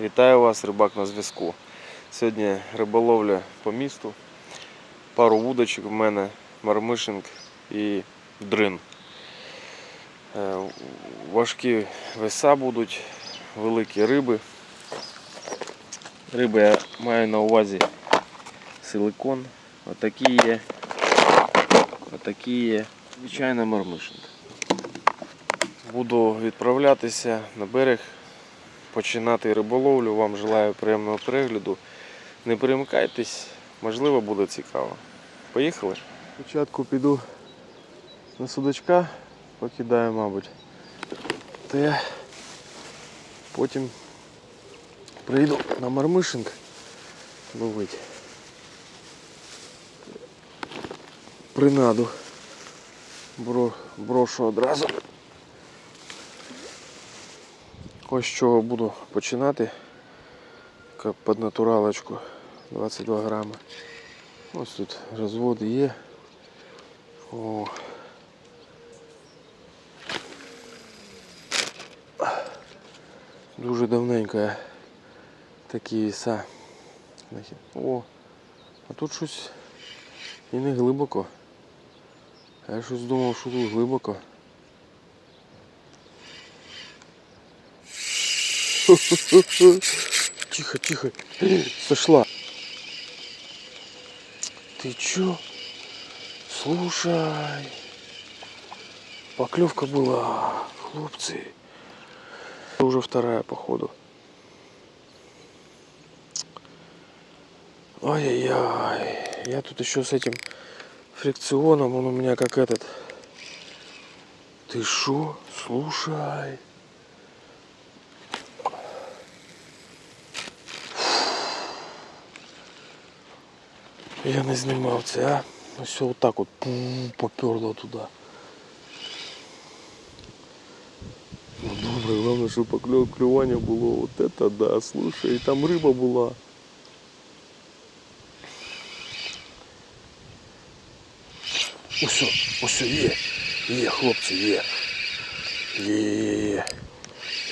Вітаю вас, рибак на зв'язку. Сьогодні риболовля по місту. Пару вудочок в мене, мармишинг і дрин. Е, Важкі веса будуть, великі риби. Риби я маю на увазі силикон. Отакі є. Отакі є. Звичайно мармишинг. Буду відправлятися на берег починати риболовлю. Вам желаю приємного перегляду. Не перемикайтесь, можливо буде цікаво. Поїхали? Спочатку піду на судачка, покидаю, мабуть. Те потім прийду на мармишинг ловить. Принаду. Брошу одразу. Ось з чого буду починати. Під натуралочку 22 грами. Ось тут розводи є. О. Дуже давненько я такі віса. О, а тут щось і не глибоко. Я щось думав, що тут глибоко. Тихо, тихо. Сошла. Ты чё? Слушай. Поклевка была, хлопцы. Уже вторая, походу. Ай-яй-яй. Я тут еще с этим фрикционом, он у меня как этот. Ты шо? Слушай. Я не знімав це, а? Ось отак от пу, поперло туди. Ну добре, головне, щоб покльов клювання було. От это да, слушай, і там риба була. Ось, ось є. Є, хлопці, є. Є, є, є.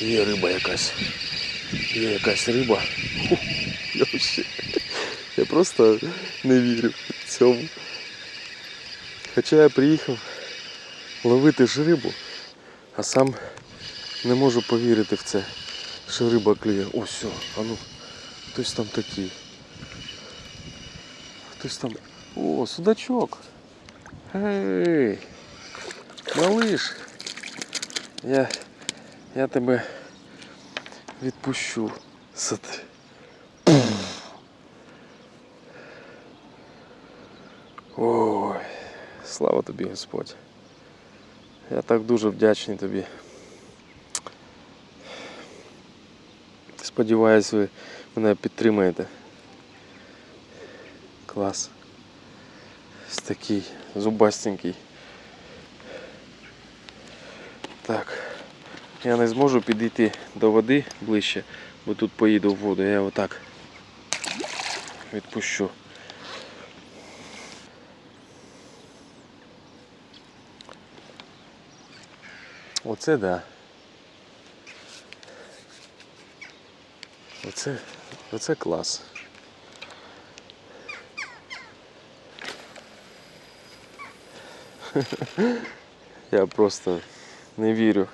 Є риба якась. Є якась риба. Фу, я вообще. Я просто не вірю цьому. Хоча я приїхав ловити ж рибу, а сам не можу повірити в це, що риба клює. О, все, а ну, хтось там такий. Хтось там. О, судачок. Ей, малиш. Я, я тебе відпущу. Смотри. Слава тобі, Господь. Я так дуже вдячний тобі. Сподіваюсь, ви мене підтримаєте. Клас. Такий зубастенький. Так. Я не зможу підійти до води ближче, бо тут поїду в воду. Я отак відпущу. Оце да. Оце, оце клас. Я просто не вірю.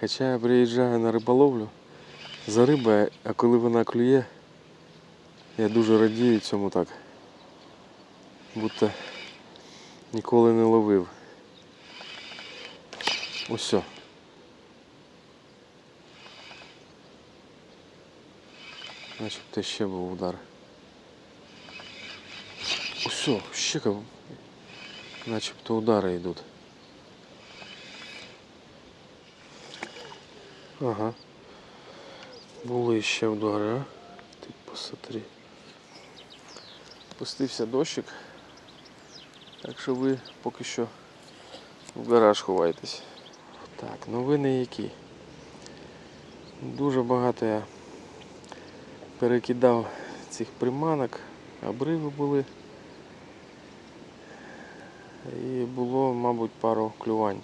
Хоча я приїжджаю на риболовлю за рибою, а коли вона клює, я дуже радію цьому так. Будто ніколи не ловив. Ось. Начебто ще був удар. Ось, ще. Начебто удари йдуть. Ага. Були ще удари, а? Ти посмотри. Пустився дощик. Так що ви поки що в гараж ховайтесь. Так, новини які. Дуже багато я перекидав цих приманок, обриви були. І було, мабуть, пару клювань.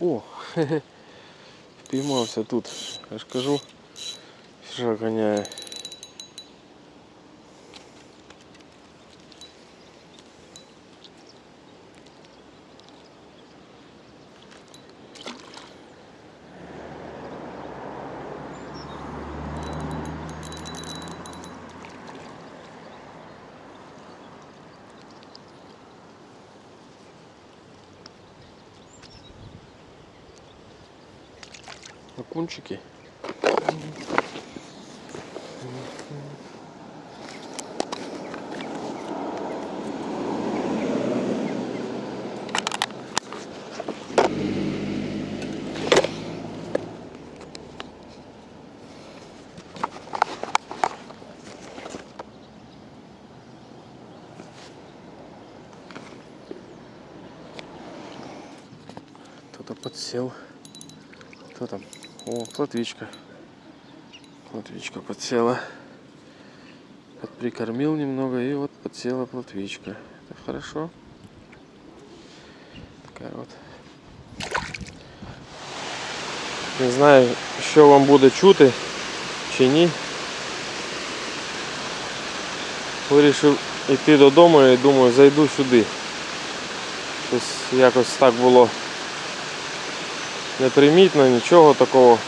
О, хе-хе. Впіймався тут. Я ж кажу, що ганяє. Окунчики. Кто-то подсел. Кто там? О, плотвичка. Плотвичка подсела. Прикормил немного и вот подсела плотвичка. Это хорошо. Такая вот. Не знаю, що вам буде чути чи ні. Вирішив йти додому і думаю, зайду сюди. Щось якось так було непримітно, нічого такого.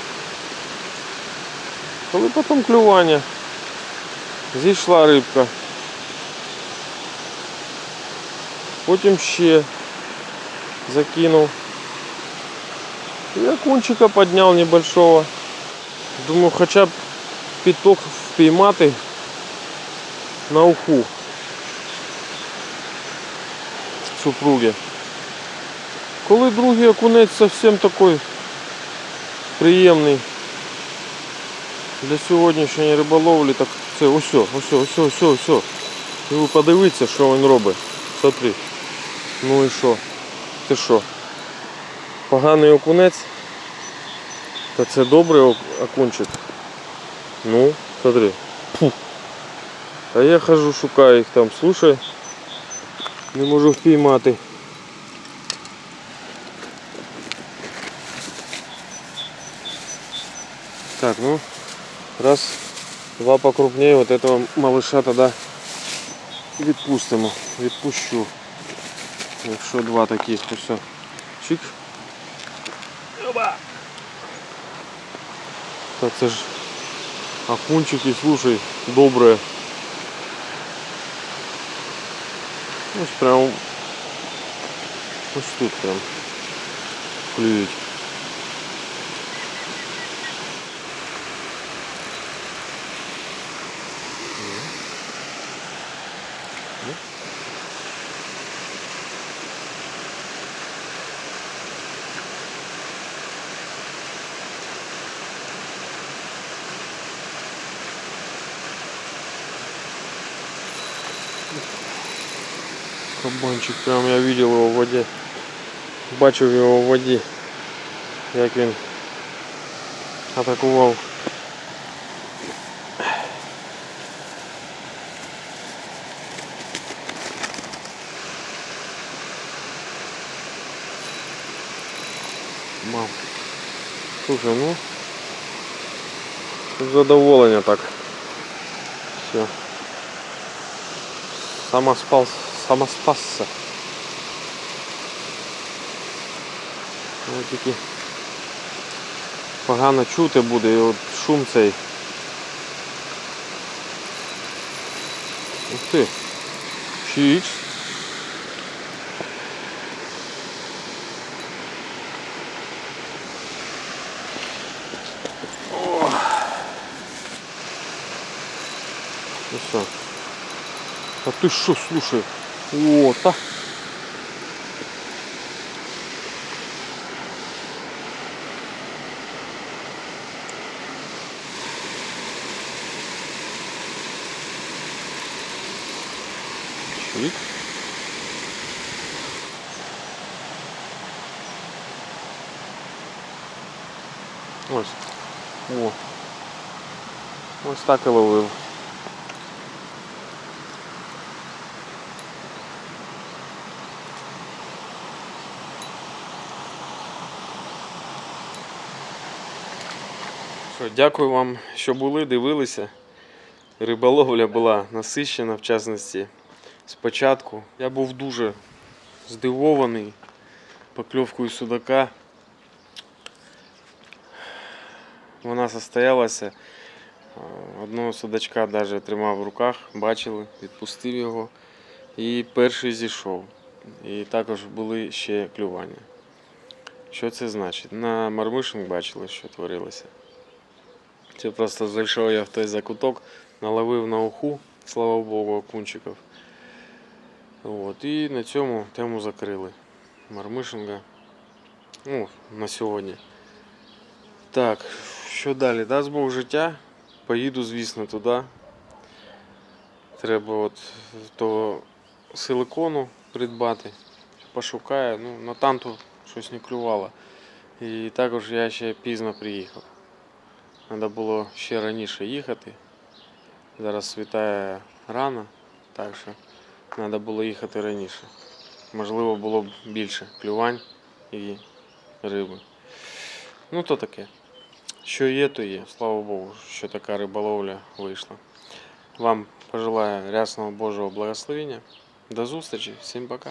Коли потім клювання, зійшла рибка. Потім ще закинув. І окунчика підняв небольшого. Думаю, хоча б піток впіймати на уху супруги. Коли другий окунець зовсім такий приємний для сьогоднішньої риболовлі, так це ось, ось, ось, ось, ось. І ви подивіться, що він робить. Смотри. Ну і що? Ти що? Поганий окунець? Та це добрий окунчик. Ну, смотри. Фу. А я хожу, шукаю їх там, слушай. Не можу впіймати. Так, ну, раз, два покрупнее, вот этого малыша тогда відпустимо. Відпущу. Якщо два таких, то все. Чик. Оба. Та це ж окунчики, слушай, добре. Ось прям ось тут прям клюють. Кабанчик прям я видел его в воде. Бачив його в воді, як він атакував. Мам. Слушай, ну задоволення так. Все. Самоспас, самоспасся. Ну, тільки погано чути буде і от шум цей. Ух ти. Чікс. Ну все. А ты что, слушай? Вот. Чик. Ось. О. Ось так і ловив. Дякую вам, що були, дивилися. Риболовля була насищена, в частності, спочатку. Я був дуже здивований покльовкою судака. Вона состоялася. Одного судачка навіть тримав в руках, бачили, відпустив його. І перший зійшов. І також були ще клювання. Що це значить? На мармишинг бачили, що творилося. Це просто зайшов я в той закуток, наловив на уху, слава Богу, окунчиків. От, і на цьому тему закрили. Мармишинга. Ну, на сьогодні. Так, що далі? Дасть Бог життя. Поїду, звісно, туди. Треба от того силикону придбати. Пошукаю. Ну, на танту щось не клювало. І також я ще пізно приїхав. Треба було ще раніше їхати. Зараз світає рано, так що треба було їхати раніше. Можливо, було б більше клювань і риби. Ну, то таке. Що є, то є. Слава Богу, що така риболовля вийшла. Вам пожелаю рясного Божого благословення. До зустрічі, всім пока.